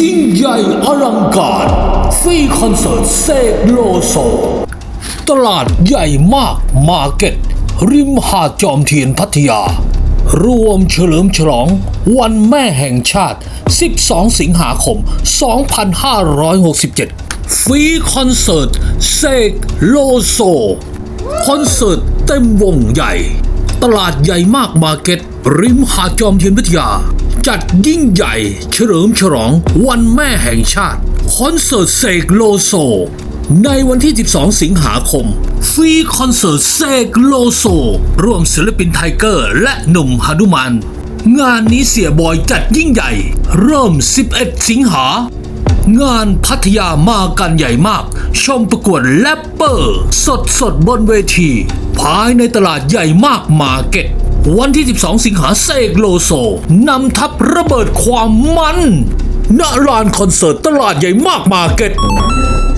ยิ่งใหญ่อลังการฟรีคอนเสิร์ตเซกโลโซ ตลาดใหญ่มากมาร์เก็ต ริมหาดจอมเทียนพัทยา รวมเฉลิมฉลอง วันแม่แห่งชาติ 12 สิงหาคม 2567 ฟรีคอนเสิร์ตเซกโลโซ คอนเสิร์ตเต็มวงใหญ่ ตลาดใหญ่มากมาร์เก็ต ริมหาดจอมเทียนพัทยา จัดยิ่งใหญ่ เฉลิมฉลองวันแม่แห่งชาติ คอนเสิร์ตเสกโลโซ ในวันที่ 12 สิงหาคม ฟรีคอนเสิร์ตเสกโลโซ ร่วมศิลปินไทเกอร์ และหนุ่มฮานุมันงานนี้เสียบอยจัดยิ่งใหญ่ เริ่ม 11 สิงหา งานพัทยามากันใหญ่มาก ชมประกวดแรปเปอร์ สดสดบนเวที ภายในตลาดใหญ่มากมาร์เก็ต วันที่ 12 สิงหาเสกโลโซนำทัพระเบิดความมันณลานคอนเสิร์ตตลาดใหญ่มากมาร์เก็ต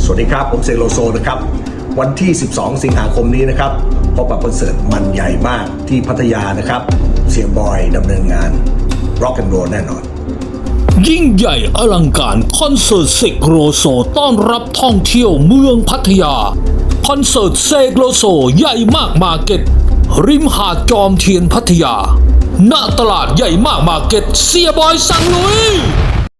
สวัสดีครับ ผมเซโลโซนะครับ วันที่ 12 สิงหาคมนี้นะครับพบกับคอนเสิร์ตมันใหญ่มากที่พัทยานะครับ เสียบอยดำเนินงานร็อกแอนด์โรแน่นอน ยิ่งใหญ่อลังการคอนเสิร์ตเซกโลโซต้อนรับท่องเที่ยวเมืองพัทยา คอนเสิร์ตเซกโลโซใหญ่มากมาร์เก็ต ริมหาดจอมเทียนพัทยา ณ ตลาดใหญ่มากมาร์เก็ตเสียบอยสังลุย